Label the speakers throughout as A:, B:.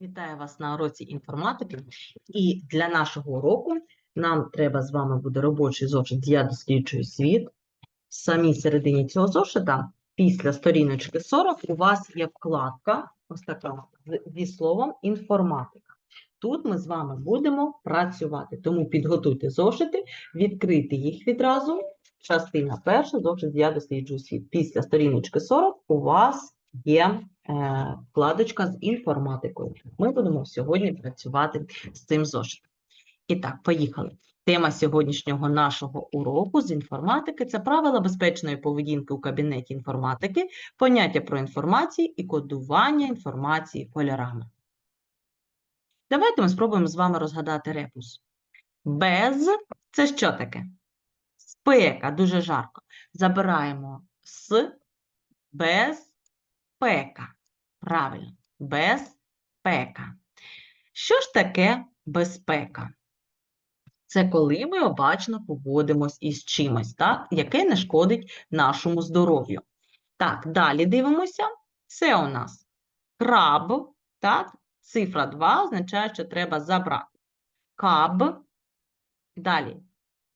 A: Вітаю вас на уроці інформатики. І для нашого уроку нам треба з вами буде робочий зошит «Я досліджую світ». В самій середині цього зошита, після сторіночки 40, у вас є вкладка, ось така, зі словом інформатика. Тут ми з вами будемо працювати, тому підготуйте зошити, відкрийте їх відразу. Частина перша, зошит «Я досліджую світ». Після сторіночки 40 у вас є е, вкладочка з інформатикою. Ми будемо сьогодні працювати з цим зошитом. І так, поїхали. Тема сьогоднішнього нашого уроку з інформатики це правила безпечної поведінки у кабінеті інформатики, поняття про інформацію і кодування інформації кольорами. Давайте ми спробуємо з вами розгадати репус. Без це що таке? Спека, дуже жарко. Забираємо с, безпека. Правильно, безпека. Що ж таке безпека? Це коли ми обачно поводимось із чимось, так, яке не шкодить нашому здоров'ю. Так, далі дивимося. Це у нас краб, так, цифра 2 означає, що треба забрати. Каб. Далі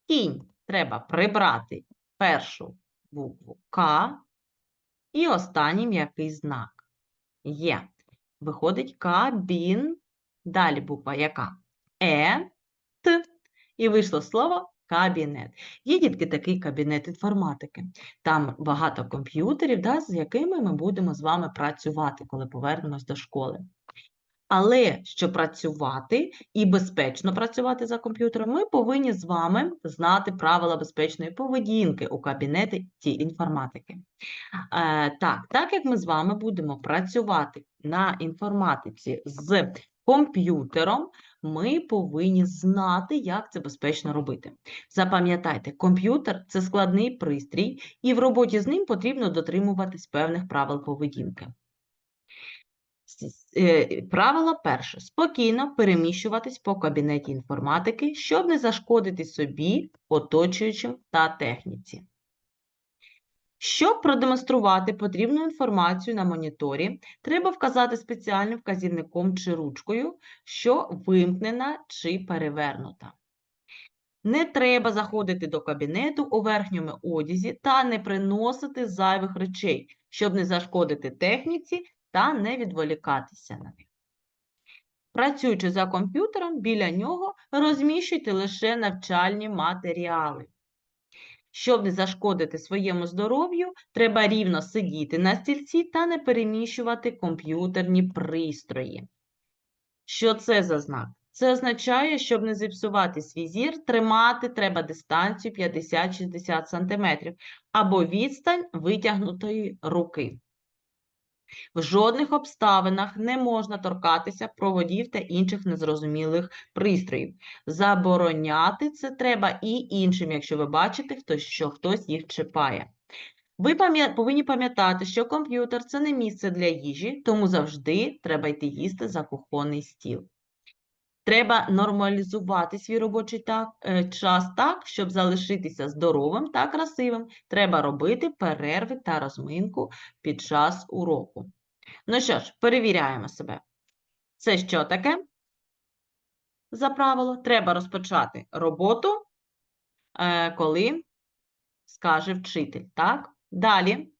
A: кінь треба прибрати першу букву К і останній м'який знак. Є. Виходить кабін. Далі буква яка? Е, Т. І вийшло слово кабінет. Є дітки такий кабінет інформатики. Там багато комп'ютерів, да, з якими ми будемо з вами працювати, коли повернемось до школи. Але щоб працювати і безпечно працювати за комп'ютером, ми повинні з вами знати правила безпечної поведінки у кабінеті інформатики. Е, так, так як ми з вами будемо працювати на інформатиці з комп'ютером, ми повинні знати, як це безпечно робити. Запам'ятайте, комп'ютер це складний пристрій, і в роботі з ним потрібно дотримуватись певних правил поведінки. Е, Правило перше. Спокійно переміщуватись по кабінеті інформатики, щоб не зашкодити собі, оточуючим та техніці. Щоб продемонструвати потрібну інформацію на моніторі, треба вказати спеціальним вказівником чи ручкою, що вимкнена чи перевернута. Не треба заходити до кабінету у верхньому одязі та не приносити зайвих речей, щоб не зашкодити техніці та не відволікатися на них. Працюючи за комп'ютером, біля нього розміщуйте лише навчальні матеріали. Щоб не зашкодити своєму здоров'ю, треба рівно сидіти на стільці та не переміщувати комп'ютерні пристрої. Що це за знак? Це означає, щоб не зіпсувати свій зір, тримати треба дистанцію 50-60 см або відстань витягнутої руки. В жодних обставинах не можна торкатися проводів та інших незрозумілих пристроїв. Забороняти це треба і іншим, якщо ви бачите, що хтось їх чіпає. Ви повинні пам'ятати, що комп'ютер це не місце для їжі, тому завжди треба йти їсти за кухонний стіл. Треба нормалізувати свій робочий так, е, час так, щоб залишитися здоровим та красивим. Треба робити перерви та розминку під час уроку. Ну що ж, перевіряємо себе. Це що таке? За правило, треба розпочати роботу, е, коли скаже вчитель. Так? Далі.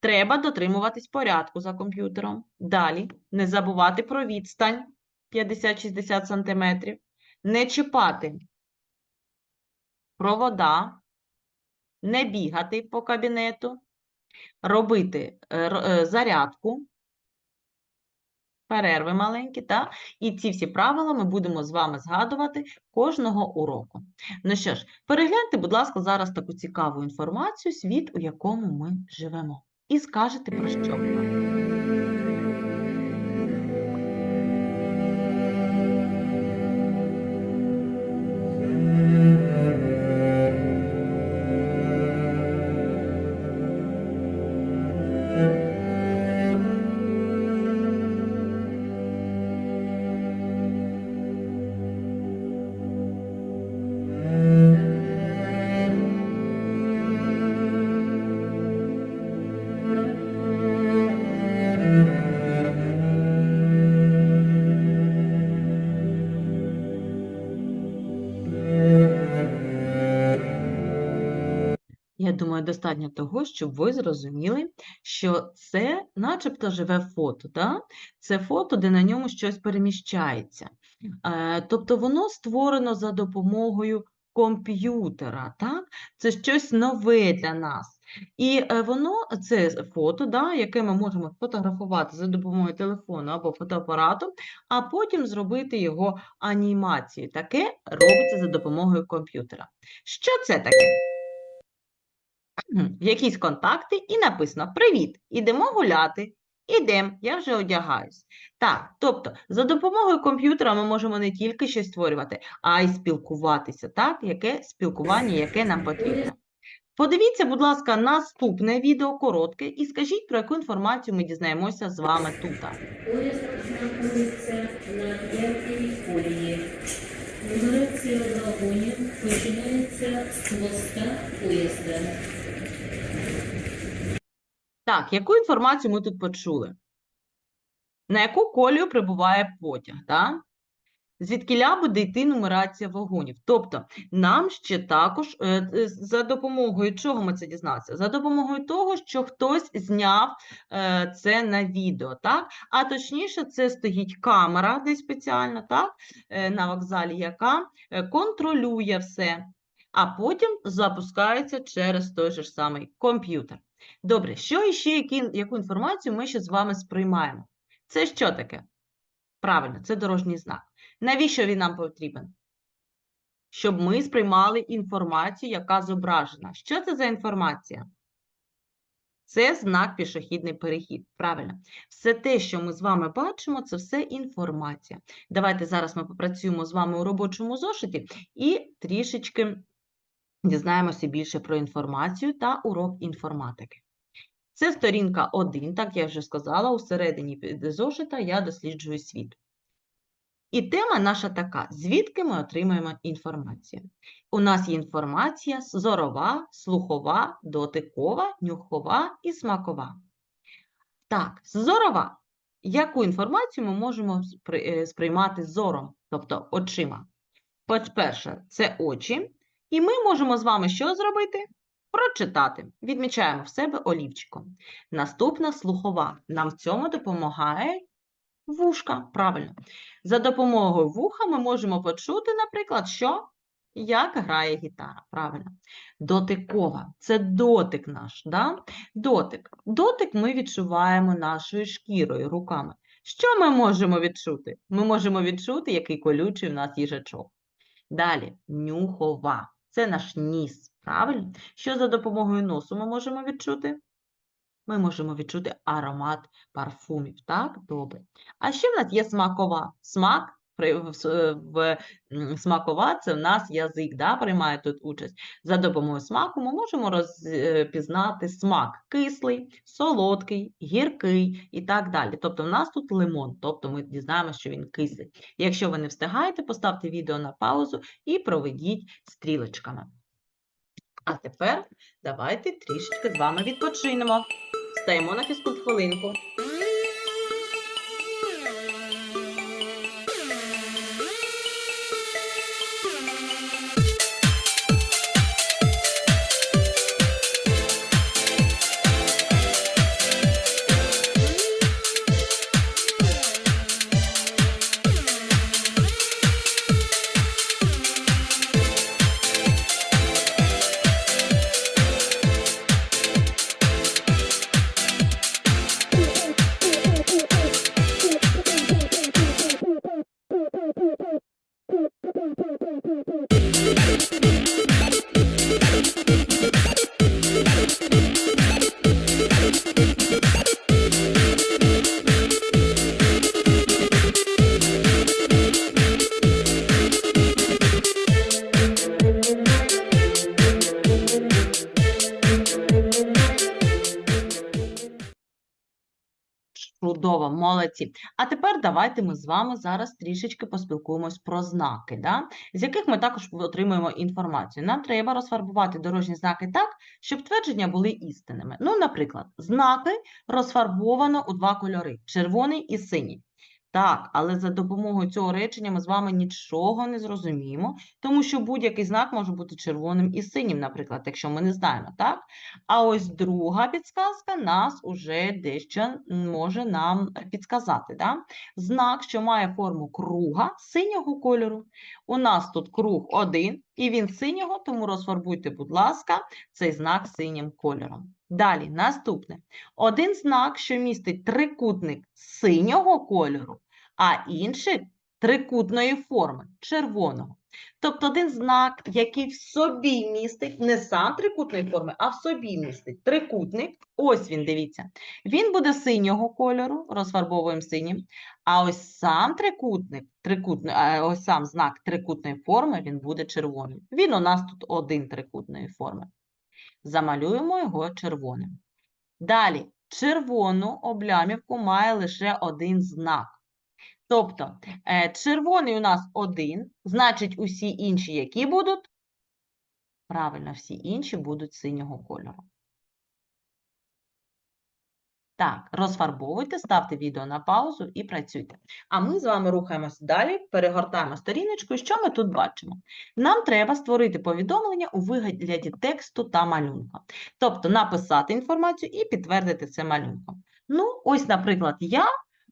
A: Треба дотримуватись порядку за комп'ютером. Далі. Не забувати про відстань 50-60 см. Не чіпати провода. Не бігати по кабінету. Робити е, е, зарядку. Перерви маленькі, та? І ці всі правила ми будемо з вами згадувати кожного уроку. Ну що ж, перегляньте, будь ласка, зараз таку цікаву інформацію, світ, у якому ми живемо. І скажете про що вона. Достатньо того, щоб ви зрозуміли, що це начебто живе фото. Да? Це фото, де на ньому щось переміщається. Е, Тобто воно створено за допомогою комп'ютера. Так? Це щось нове для нас. І е, воно, це фото, да, яке ми можемо фотографувати за допомогою телефону або фотоапарату, а потім зробити його анімацією. Таке робиться за допомогою комп'ютера. Що це таке? Якісь контакти і написано Привіт! Ідемо гуляти. Ідем, я вже одягаюсь. Так, тобто за допомогою комп'ютера ми можемо не тільки щось створювати, а й спілкуватися. Так, яке спілкування, яке нам потрібно. Подивіться, будь ласка, наступне відео коротке і скажіть, про яку інформацію ми дізнаємося з вами тут.
B: Поїзд знаходиться на п'ятій колії. Нумерація вагонів починається з хвоста поїзда.
A: Так, яку інформацію ми тут почули? На яку колію прибуває потяг? Так? Звідкіля буде йти нумерація вагонів. Тобто нам ще також е, е, за допомогою чого ми це дізналися? За допомогою того, що хтось зняв е, це на відео, так? А точніше, це стоїть камера десь спеціально, так? На вокзалі, яка контролює все, а потім запускається через той же ж самий комп'ютер. Добре, що іще, які, яку інформацію ми ще з вами сприймаємо? Це що таке? Правильно, це дорожній знак. Навіщо він нам потрібен? Щоб ми сприймали інформацію, яка зображена. Що це за інформація? Це знак пішохідний перехід. Правильно. Все те, що ми з вами бачимо, це все інформація. Давайте зараз ми попрацюємо з вами у робочому зошиті і трішечки дізнаємося більше про інформацію та урок інформатики. Це сторінка 1, так я вже сказала, у середині зошита я досліджую світ. І тема наша така: звідки ми отримуємо інформацію? У нас є інформація зорова, слухова, дотикова, нюхова і смакова. Так, зорова. Яку інформацію ми можемо е, сприймати зором, тобто очима? По-перше, це очі. І ми можемо з вами що зробити? Прочитати. Відмічаємо в себе олівчиком. Наступна слухова. Нам в цьому допомагає вушка. Правильно. За допомогою вуха ми можемо почути, наприклад, що? Як грає гітара. Правильно. Дотикова. Це дотик наш. Да? Дотик. Дотик ми відчуваємо нашою шкірою, руками. Що ми можемо відчути? Ми можемо відчути, який колючий в нас їжачок. Далі нюхова. Це наш ніс. Правильно? Що за допомогою носу ми можемо відчути? Ми можемо відчути аромат парфумів. Так, добре. А ще в нас є смакова. Смак в, в смакова це в нас язик, да, приймає тут участь. За допомогою смаку ми можемо розпізнати смак кислий, солодкий, гіркий і так далі. Тобто в нас тут лимон, тобто ми дізнаємося, що він кислий. Якщо ви не встигаєте, поставте відео на паузу і проведіть стрілочками. А тепер давайте трішечки з вами відпочинемо. Стаємо на фізкульт хвилинку. Чудово, молодці. А тепер давайте ми з вами зараз трішечки поспілкуємось про знаки, да? з яких ми також отримуємо інформацію. Нам треба розфарбувати дорожні знаки так, щоб твердження були істинними. Ну, наприклад, знаки розфарбовано у два кольори червоний і синій. Так, але за допомогою цього речення ми з вами нічого не зрозуміємо, тому що будь-який знак може бути червоним і синім, наприклад, якщо ми не знаємо, так? А ось друга підсказка нас уже дещо може нам підсказати. Да? Знак, що має форму круга синього кольору. У нас тут круг один, і він синього, тому розфарбуйте, будь ласка, цей знак синім кольором. Далі, наступне. Один знак, що містить трикутник синього кольору, а інший трикутної форми червоного. Тобто один знак, який в собі містить не сам трикутної форми, а в собі містить трикутник. Ось він, дивіться. Він буде синього кольору, розфарбовуємо синім. А ось сам трикутник, трикутний, ось сам знак трикутної форми, він буде червоним. Він у нас тут один трикутної форми. Замалюємо його червоним. Далі, червону облямівку має лише один знак. Тобто, е, червоний у нас один, значить, усі інші, які будуть? Правильно, всі інші будуть синього кольору. Так, розфарбовуйте, ставте відео на паузу і працюйте. А ми з вами рухаємося далі, перегортаємо сторіночку. Що ми тут бачимо? Нам треба створити повідомлення у вигляді тексту та малюнка. Тобто написати інформацію і підтвердити це малюнком. Ну, ось, наприклад, я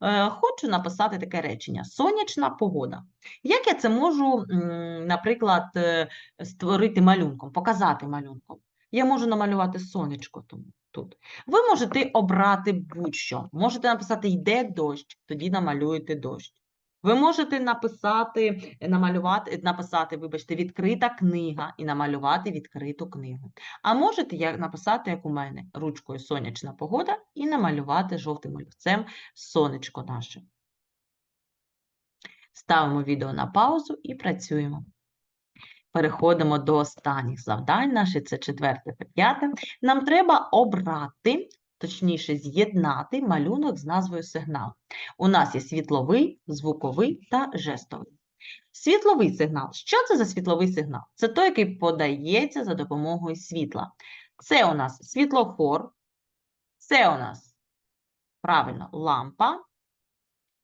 A: е, хочу написати таке речення: сонячна погода. Як я це можу, наприклад, е, створити малюнком, показати малюнком? Я можу намалювати сонечко тому тут. Ви можете обрати будь-що. Можете написати йде дощ, тоді намалюєте дощ. Ви можете написати, намалювати, написати, вибачте, відкрита книга і намалювати відкриту книгу. А можете як, написати, як у мене, ручкою сонячна погода і намалювати жовтим олівцем сонечко наше. Ставимо відео на паузу і працюємо. Переходимо до останніх завдань наші, це четверте та п'яте. Нам треба обрати, точніше, з'єднати малюнок з назвою сигнал. У нас є світловий, звуковий та жестовий. Світловий сигнал. Що це за світловий сигнал? Це той, який подається за допомогою світла. Це у нас світлофор, це у нас, правильно, лампа,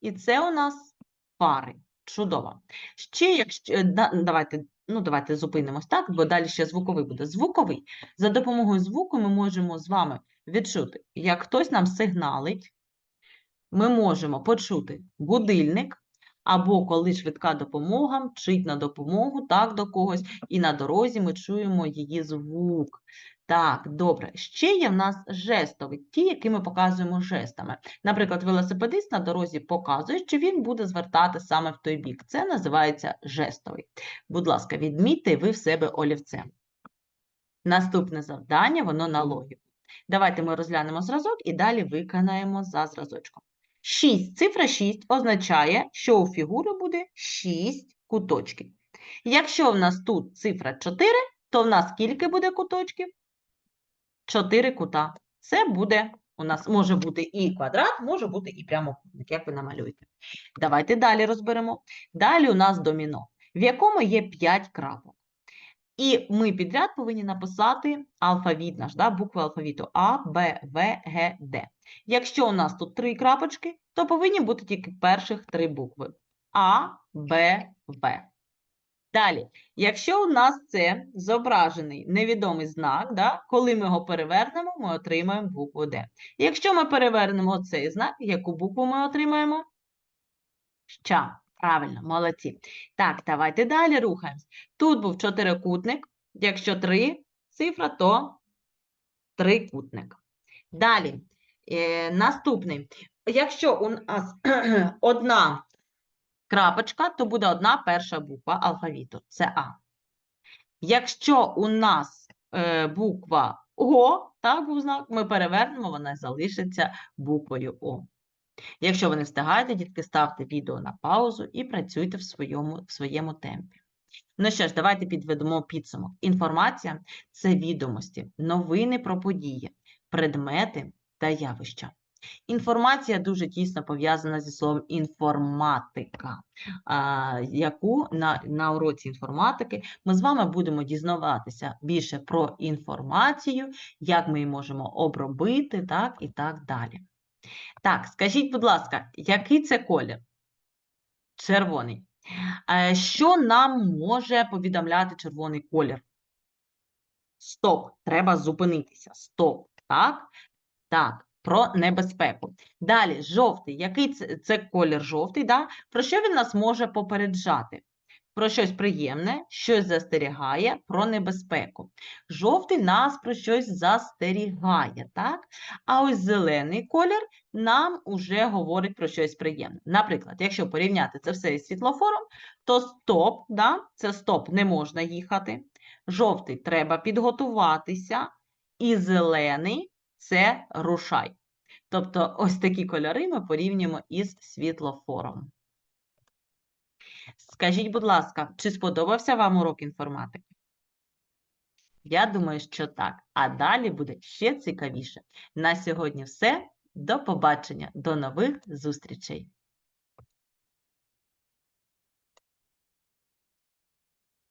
A: і це у нас фари. Чудово. Ще, якщо е, давайте, ну, давайте зупинимось так, бо далі ще звуковий буде. Звуковий. За допомогою звуку ми можемо з вами відчути, як хтось нам сигналить, ми можемо почути будильник, або коли швидка допомога мчить на допомогу, так, до когось, і на дорозі ми чуємо її звук. Так, добре. Ще є в нас жестові, ті, які ми показуємо жестами. Наприклад, велосипедист на дорозі показує, що він буде звертати саме в той бік. Це називається жестовий. Будь ласка, відмітьте ви в себе олівцем. Наступне завдання, воно на логіку. Давайте ми розглянемо зразок і далі виконаємо за зразочком. 6. Цифра 6 означає, що у фігури буде 6 куточків. Якщо в нас тут цифра 4, то в нас скільки буде куточків? 4 кута. Це буде, у нас може бути і квадрат, може бути і прямокутник, як ви намалюєте. Давайте далі розберемо. Далі у нас доміно, в якому є 5 крапок. І ми підряд повинні написати алфавіт наш, да, букви алфавіту А, Б, В, Г, Д. Якщо у нас тут три крапочки, то повинні бути тільки перших три букви А, Б, В. Далі, якщо у нас це зображений невідомий знак, да, коли ми його перевернемо, ми отримаємо букву Д. Якщо ми перевернемо цей знак, яку букву ми отримаємо? Ща. Правильно, молодці. Так, давайте далі рухаємось. Тут був чотирикутник. Якщо три цифра, то трикутник. Далі, наступний. Якщо у нас одна крапочка, то буде одна перша буква алфавіту. Це А. Якщо у нас е, буква О, так, був знак, ми перевернемо, вона залишиться буквою О. Якщо ви не встигаєте, дітки, ставте відео на паузу і працюйте в своєму, в своєму темпі. Ну що ж, давайте підведемо підсумок. Інформація – це відомості, новини про події, предмети та явища. Інформація дуже тісно пов'язана зі словом інформатика, яку на, на уроці інформатики ми з вами будемо дізнаватися більше про інформацію, як ми її можемо обробити, так і так далі. Так, скажіть, будь ласка, який це колір? Червоний. Е, Що нам може повідомляти червоний колір? Стоп, треба зупинитися. Стоп. Так? Так, про небезпеку. Далі, жовтий. Який це, це колір жовтий? Да? Про що він нас може попереджати? Про щось приємне, щось застерігає, про небезпеку. Жовтий нас про щось застерігає, так? А ось зелений колір нам уже говорить про щось приємне. Наприклад, якщо порівняти це все із світлофором, то стоп, да? це стоп, не можна їхати. Жовтий треба підготуватися, і зелений це рушай. Тобто ось такі кольори ми порівнюємо із світлофором. Скажіть, будь ласка, чи сподобався вам урок інформатики? Я думаю, що так. А далі буде ще цікавіше. На сьогодні все. До побачення, до нових зустрічей!